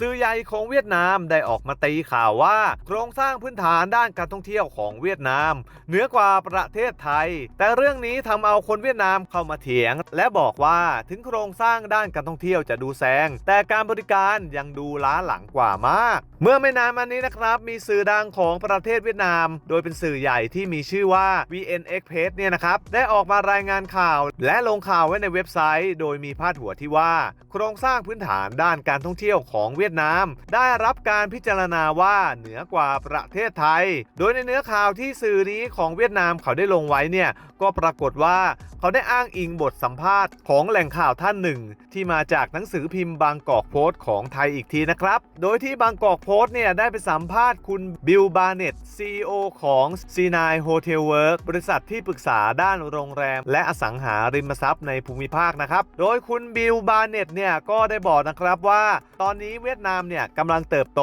สื่อใหญ่ของเวียดนามได้ออกมาตีข่าวว่า โครงสร้างพื้นฐานด้านการท่องเที่ยวของเวียดนาม เหนือกว่าประเทศไทย แต่เรื่องนี้ทำเอาคนเวียดนามเข้ามาเถียง และบอกว่าถึงโครงสร้างด้านการท่องเที่ยวจะดูแซงแต่การบริการยังดูล้าหลังกว่ามาก เมื่อไม่นานมานี้นะครับ มีสื่อดังของประเทศเวียดนาม โดยเป็นสื่อใหญ่ที่มีชื่อว่า VN Express เนี่ยนะครับ ได้ออกมารายงานข่าว และลงข่าวไว้ในเว็บไซต์ โดยมีพาดหัวที่ว่า โครงสร้างพื้นฐานด้านการท่องเที่ยวของเวียดนาม ได้รับการพิจารณาว่าเหนือกว่าประเทศไทย โดยในเนื้อข่าวที่สื่อนี้ของเวียดนามเขาได้ลงไว้เนี่ยก็ปรากฏว่าเขาได้อ้างอิงบทสัมภาษณ์ของแหล่งข่าวท่านหนึ่ง ที่มาจากหนังสือพิมพ์บางกอกโพสต์ของไทยอีกทีนะครับ โดยที่บางกอกโพสต์เนี่ยได้ไปสัมภาษณ์คุณบิลบาร์เน็ต CEO ของ C9 Hotel Work บริษัทที่ปรึกษาด้านโรงแรม และอสังหาริมทรัพย์ในภูมิภาคนะครับ โดยคุณบิลบาร์เน็ตเนี่ยก็ได้บอกนะครับว่า ตอนนี้เวียดนามเนี่ยกำลังเติบโต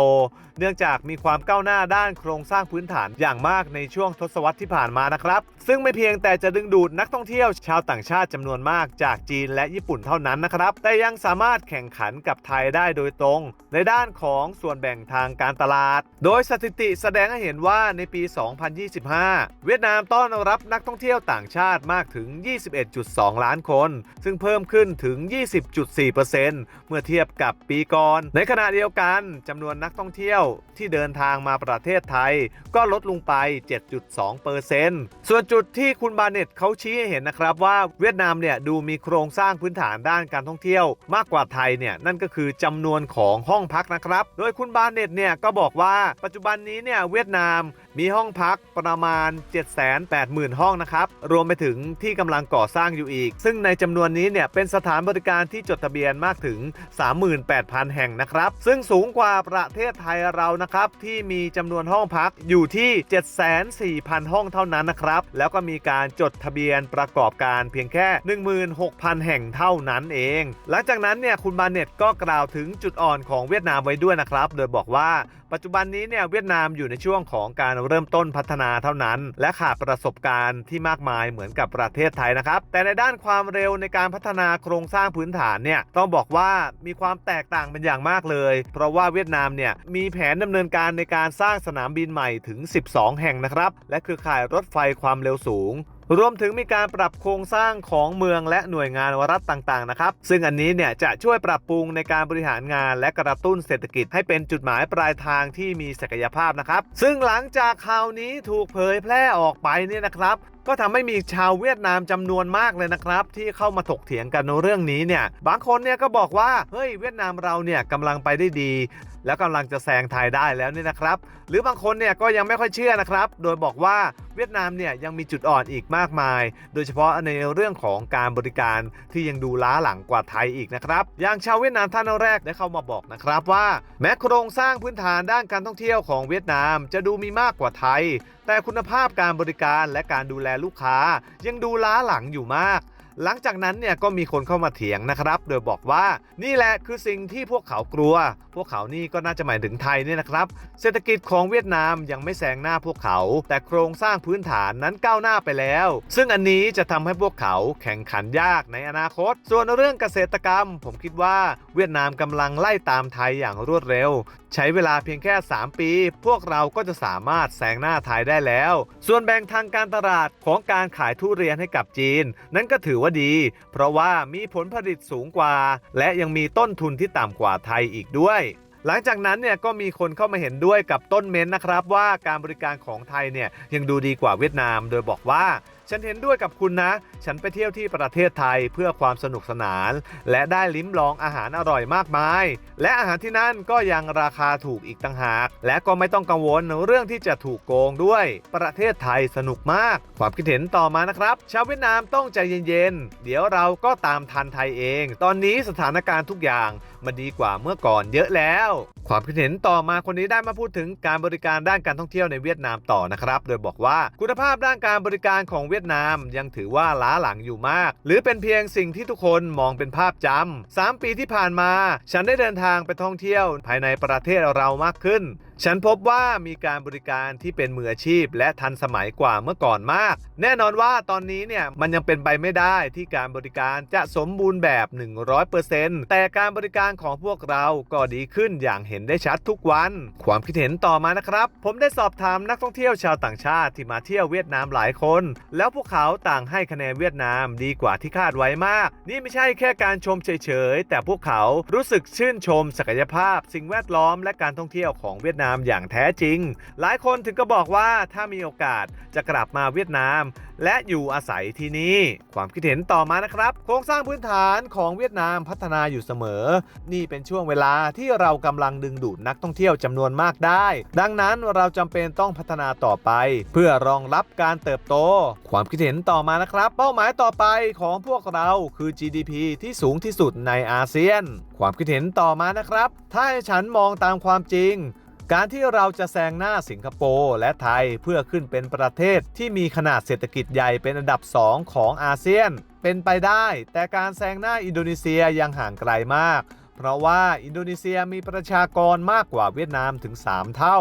เนื่องจากมีความก้าวหน้าด้านโครงสร้างพื้นฐานอย่างมากในช่วงทศวรรษที่ผ่านมานะครับ ซึ่งไม่เพียงแต่จะดึงดูดนักท่องเที่ยวชาวต่างชาติจำนวนมากจากจีนและญี่ปุ่นเท่านั้นนะครับ แต่ยังสามารถแข่งขันกับไทยได้โดยตรง ในด้านของส่วนแบ่งทางการตลาด โดยสถิติแสดงให้เห็นว่าในปี 2025 เวียดนามต้อนรับนักท่องเที่ยวต่างชาติมากถึง 21.2 ล้านคน ซึ่งเพิ่มขึ้นถึง 20.4%เมื่อเทียบกับปีก่อน ในขณะเดียวกันจำนวนนักท่องเที่ยวที่เดินทางมาประเทศไทย ก็ลดลงไป 7.2%ส่วนจุดที่คุณบาเน็ตเขาชี้ให้เห็นนะครับว่าเวียดนามเนี่ยดูมีโครงสร้างพื้นฐานด้านการท่องเที่ยว มากกว่าไทยเนี่ยนั่นก็คือจำนวนของห้องพักนะครับ โดยคุณบาเน็ตเนี่ยก็บอกว่าปัจจุบันนี้เนี่ยเวียดนามมีห้องพักประมาณ 780,000 ห้องนะครับ รวมไปถึงที่กำลังก่อสร้างอยู่อีก ซึ่งในจำนวนนี้เนี่ยเป็นสถานบริการที่จดทะเบียนมากถึง 38,000 แห่งนะครับ ซึ่งสูงกว่าประเทศไทยเรานะครับ ที่มีจำนวนห้องพักอยู่ที่ 74,000 ห้องเท่านั้นนะครับ แล้วก็มีการจดทะเบียนประกอบการเพียงแค่ 16,000 แห่งเท่านั้นเอง หลังจากนั้นเนี่ยคุณบาเน็ตก็กล่าวถึงจุดอ่อนของเวียดนามไว้ด้วยนะครับ โดยบอกว่า ปัจจุบันนี้เนี่ยเวียดนามอยู่ในช่วงของการเริ่มต้นพัฒนาเท่านั้น และขาดประสบการณ์ที่มากมายเหมือนกับประเทศไทยนะครับ แต่ในด้านความเร็วในการพัฒนาโครงสร้างพื้นฐานเนี่ยต้องบอกว่ามีความแตกต่างเป็นอย่างมากเลย เพราะว่าเวียดนามเนี่ยมีแผนดำเนินการในการสร้างสนามบินใหม่ถึง 12 แห่งนะครับและเครือข่ายรถไฟความเร็วสูง รวมถึงมีการปรับโครงสร้างของเมืองและหน่วยงานรัฐต่างๆนะครับ ซึ่งอันนี้เนี่ยจะช่วยปรับปรุงในการบริหารงานและกระตุ้นเศรษฐกิจให้เป็นจุดหมายปลายทางที่มีศักยภาพนะครับ ซึ่งหลังจากข่าวนี้ถูกเผยแพร่ออกไปเนี่ยนะครับก็ทำให้มีชาวเวียดนามจำนวนมากเลยนะครับ ที่เข้ามาถกเถียงกันในเรื่องนี้เนี่ย บางคนเนี่ยก็บอกว่าเฮ้ยเวียดนามเราเนี่ยกำลังไปได้ดี แล้วกำลังจะแซงไทยได้แล้วนี่นะครับ หรือบางคนเนี่ยก็ยังไม่ค่อยเชื่อนะครับ โดยบอกว่าเวียดนามเนี่ยยังมีจุดอ่อนอีกมากมาย โดยเฉพาะในเรื่องของการบริการที่ยังดูล้าหลังกว่าไทยอีกนะครับ อย่างชาวเวียดนามท่านแรกได้เข้ามาบอกนะครับว่า แม้โครงสร้างพื้นฐานด้านการท่องเที่ยวของเวียดนาม จะดูมีมากกว่าไทย แต่คุณภาพการบริการและการดูแลลูกค้า ยังดูล้าหลังอยู่มาก หลังจากนั้นเนี่ยก็มีคนเข้ามาเถียงนะครับ โดยบอกว่านี่แหละคือสิ่งที่พวกเขากลัว พวกเขานี่ก็น่าจะหมายถึงไทยเนี่ยนะครับ เศรษฐกิจของเวียดนามยังไม่แซงหน้าพวกเขา แต่โครงสร้างพื้นฐานนั้นก้าวหน้าไปแล้ว ซึ่งอันนี้จะทำให้พวกเขาแข่งขันยากในอนาคต ส่วนเรื่องเกษตรกรรม ผมคิดว่าเวียดนามกำลังไล่ตามไทยอย่างรวดเร็ว ใช้เวลาเพียงแค่ 3 ปี พวกเราก็จะสามารถแซงหน้าไทยได้แล้ว ส่วนแบ่งทางการตลาดของการขายทุเรียนให้กับจีน นั้นก็ถือว่าดี เพราะว่ามีผลผลิตสูงกว่า และยังมีต้นทุนที่ต่ำกว่าไทยอีกด้วย หลังจากนั้นเนี่ยก็มีคนเข้ามาเห็นด้วยกับต้นเม้นนะครับ ว่าการบริการของไทยเนี่ยยังดูดีกว่าเวียดนาม โดยบอกว่า ฉันเห็นด้วยกับคุณนะ ฉันไปเที่ยวที่ประเทศไทยเพื่อความสนุกสนาน และได้ลิ้มลองอาหารอร่อยมากมาย และอาหารที่นั่นก็ยังราคาถูกอีกต่างหาก และก็ไม่ต้องกังวลเรื่องที่จะถูกโกงด้วย ประเทศไทยสนุกมาก ความคิดเห็นต่อมานะครับ ชาวเวียดนามต้องใจเย็นๆเดี๋ยวเราก็ตามทันไทยเอง ตอนนี้สถานการณ์ทุกอย่างมันดีกว่าเมื่อก่อนเยอะแล้ววความคิดเห็นต่อมาคนนี้ได้มาพูดถึงการบริการด้านการท่องเที่ยวในเวียดนามต่อนะครับ โดยบอกว่าคุณภาพด้านการบริการของเวียดนามยังถือว่าล้าหลังอยู่มาก หรือเป็นเพียงสิ่งที่ทุกคนมองเป็นภาพจำสา3 ปีที่ผ่านมา ฉันได้เดินทางไปท่องเที่ยวภายในประเทศเรามากขึ้น ฉันพบว่ามีการบริการที่เป็นมืออาชีพ และทันสมัยกว่าเมื่อก่อนมาก แน่นอนว่าตอนนี้เนี่ยมันยังเป็นไปไม่ได้ที่การบริการจะสมบูรณ์แบบ 100%แต่การบริการของพวกเราก็ดีขึ้นอย่างเห็นได้ชัดทุกวัน ความคิดเห็นต่อมานะครับ ผมได้สอบถามนักท่องเที่ยวชาวต่างชาติที่มาเที่ยวเวียดนามหลายคน แล้วพวกเขาต่างให้คะแนนเวียดนามดีกว่าที่คาดไว้มาก นี่ไม่ใช่แค่การชมเฉยๆแต่พวกเขารู้สึกชื่นชมศักยภาพ สิ่งแวดล้อมและการท่องเที่ยวของเวียดนามอย่างแท้จริง หลายคนถึงก็บอกว่าถ้ามีโอกาสจะกลับมาเวียดนาม และอยู่อาศัยที่นี่ ความคิดเห็นต่อมานะครับ โครงสร้างพื้นฐานของเวียดนามพัฒนาอยู่เสมอ นี่เป็นช่วงเวลาที่เรากำลังดึงดูดนักท่องเที่ยวจำนวนมากได้ ดังนั้นเราจำเป็นต้องพัฒนาต่อไป เพื่อรองรับการเติบโต ความคิดเห็นต่อมานะครับ เป้าหมายต่อไปของพวกเราคือ GDP ที่สูงที่สุดในอาเซียน ความคิดเห็นต่อมานะครับ ถ้าให้ฉันมองตามความจริง การที่เราจะแซงหน้าสิงคโปร์และไทยเพื่อขึ้นเป็นประเทศที่มีขนาดเศรษฐกิจใหญ่เป็นอันดับ 2 ของอาเซียน เป็นไปได้ แต่การแซงหน้าอินโดนีเซียยังห่างไกลมาก เพราะว่าอินโดนีเซียมีประชากรมากกว่าเวียดนามถึง 3 เท่า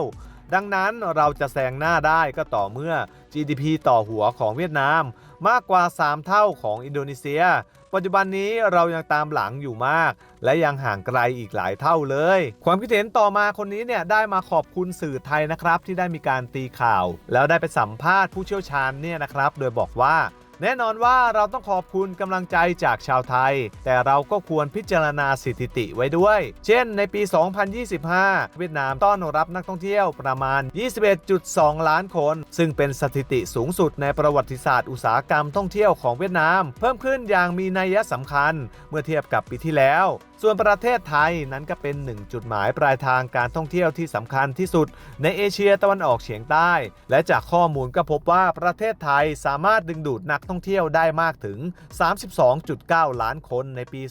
ดังนั้นเราจะแซงหน้าได้ก็ต่อเมื่อ GDP ต่อหัวของเวียดนาม มากกว่า 3 เท่าของอินโดนีเซีย ปัจจุบันนี้เรายังตามหลังอยู่มาก และยังห่างไกลอีกหลายเท่าเลย ความคิดเห็นต่อมาคนนี้เนี่ยได้มาขอบคุณสื่อไทยนะครับที่ได้มีการตีข่าว แล้วได้ไปสัมภาษณ์ผู้เชี่ยวชาญเนี่ยนะครับ โดยบอกว่า แน่นอนว่าเราต้องขอบคุณกำลังใจจากชาวไทย แต่เราก็ควรพิจารณาสถิติไว้ด้วย เช่นในปี 2025 เวียดนามต้อนรับนักท่องเที่ยวประมาณ 21.2 ล้านคน ซึ่งเป็นสถิติสูงสุดในประวัติศาสตร์อุตสาหกรรมท่องเที่ยวของเวียดนาม เพิ่มขึ้นอย่างมีนัยสำคัญ เมื่อเทียบกับปีที่แล้ว ส่วนประเทศไทยนั้นก็เป็นหนึ่งจุดหมายปลายทางการท่องเที่ยวที่สำคัญที่สุด ในเอเชียตะวันออกเฉียงใต้ และจากข้อมูลก็พบว่าประเทศไทยสามารถดึงดูดนักท่องเที่ยวได้มากถึง 32.9 ล้านคนในปี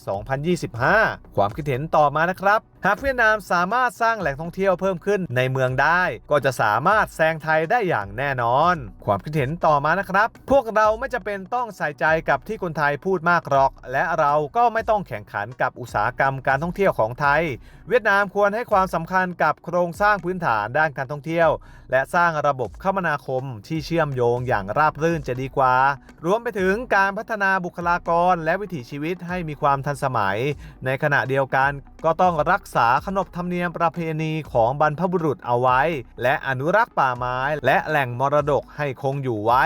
2025 ความคิดเห็นต่อมานะครับากเวียดนามสามารถสร้างแหล่งท่องเที่ยวเพิ่มขึ้นในเมืองได้ ก็จะสามารถแซงไทยได้อย่างแน่นอน ความคิดเห็นต่อมานะครับ พวกเราไม่จะเป็นต้องใส่ใจกับที่คนไทยพูดมากหรอก และเราก็ไม่ต้องแข่งขันกับอุตสาหกรรมการท่องเที่ยวของไทย เวียดนามควรให้ความสำคัญกับโครงสร้างพื้นฐานด้านการท่องเที่ยว และสร้างระบบคมนาคมที่เชื่อมโยงอย่างราบรื่นจะดีกว่า รวมไปถึงการพัฒนาบุคลากรและวิถีชีวิตให้มีความทันสมัย ในขณะเดียวกันก็ต้องรักษาขนบธรรมเนียมประเพณีของบรรพบุรุษเอาไว้ และอนุรักษ์ป่าไม้ และแหล่งมรดกให้คงอยู่ไว้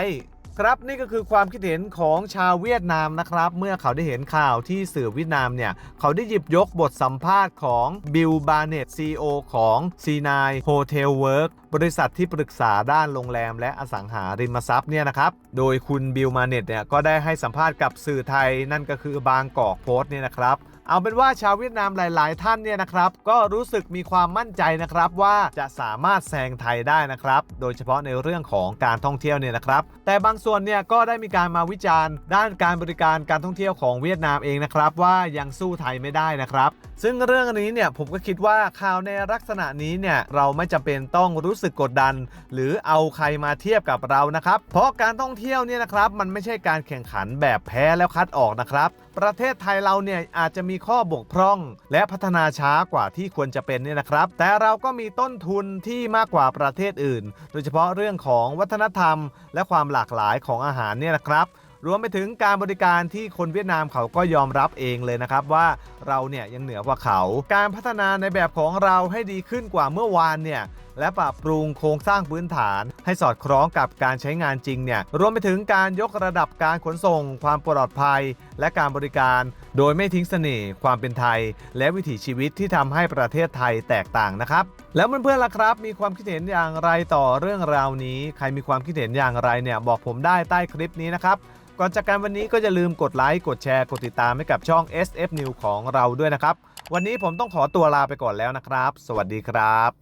ครับนี่ก็คือความคิดเห็นของชาวเวียดนามนะครับ เมื่อเขาได้เห็นข่าวที่สื่อเวียดนามเนี่ย เขาได้หยิบยกบทสัมภาษณ์ของบิลบาร์เนตซีอของ C9 Hotel Work บริษัทที่ปรึกษาด้านโรงแรมและอสังหาริมทรัพย์เนี่ยนะครับ โดยคุณบิลมาเนตเนี่ยก็ได้ให้สัมภาษณ์กับสื่อไทยนั่นก็คือบางกอกโพสต์เนี่ยนะครับ เอาเป็นว่าชาวเวียดนามหลาย ๆ ท่านเนี่ยนะครับ ก็รู้สึกมีความมั่นใจนะครับว่าจะสามารถแซงไทยได้นะครับ โดยเฉพาะในเรื่องของการท่องเที่ยวเนี่ยนะครับ แต่บางส่วนเนี่ยก็ได้มีการมาวิจารณ์ ด้านการบริการการท่องเที่ยวของเวียดนามเองนะครับ ว่ายังสู้ไทยไม่ได้นะครับ ซึ่งเรื่องนี้เนี่ยผมก็คิดว่าข่าวในลักษณะนี้เนี่ยเราไม่จำเป็นต้องรู้สึกกดดัน หรือเอาใครมาเทียบกับเรานะครับ เพราะการท่องเที่ยวเนี่ยนะครับมันไม่ใช่การแข่งขันแบบแพ้แล้วคัดออกนะครับประเทศไทยเราเนี่ยอาจจะมีข้อบกพร่อง และพัฒนาช้ากว่าที่ควรจะเป็นเนี่ยนะครับ แต่เราก็มีต้นทุนที่มากกว่าประเทศอื่น โดยเฉพาะเรื่องของวัฒนธรรม และความหลากหลายของอาหารเนี่ยนะครับรวมไปถึงการบริการที่คนเวียดนามเขาก็ยอมรับเองเลยนะครับว่าเราเนี่ยยังเหนือกว่าเขา การพัฒนาในแบบของเราให้ดีขึ้นกว่าเมื่อวานเนี่ย และปรับปรุงโครงสร้างพื้นฐาน ให้สอดคล้องกับการใช้งานจริงเนี่ยรวมไปถึงการยกระดับการขนส่ง ความปลอดภัย และการบริการ โดยไม่ทิ้งเสน่ห์ความเป็นไทย และวิถีชีวิตที่ทำให้ประเทศไทยแตกต่างนะครับ แล้วเพื่อนๆล่ะครับ มีความคิดเห็นอย่างไรต่อเรื่องราวนี้ ใครมีความคิดเห็นอย่างไรเนี่ยบอกผมได้ใต้คลิปนี้นะครับก่อนจากกันวันนี้ก็อย่าลืมกดไลค์ กดแชร์ กดติดตามให้กับช่อง SF New ของเราด้วยนะครับ วันนี้ผมต้องขอตัวลาไปก่อนแล้วนะครับ สวัสดีครับ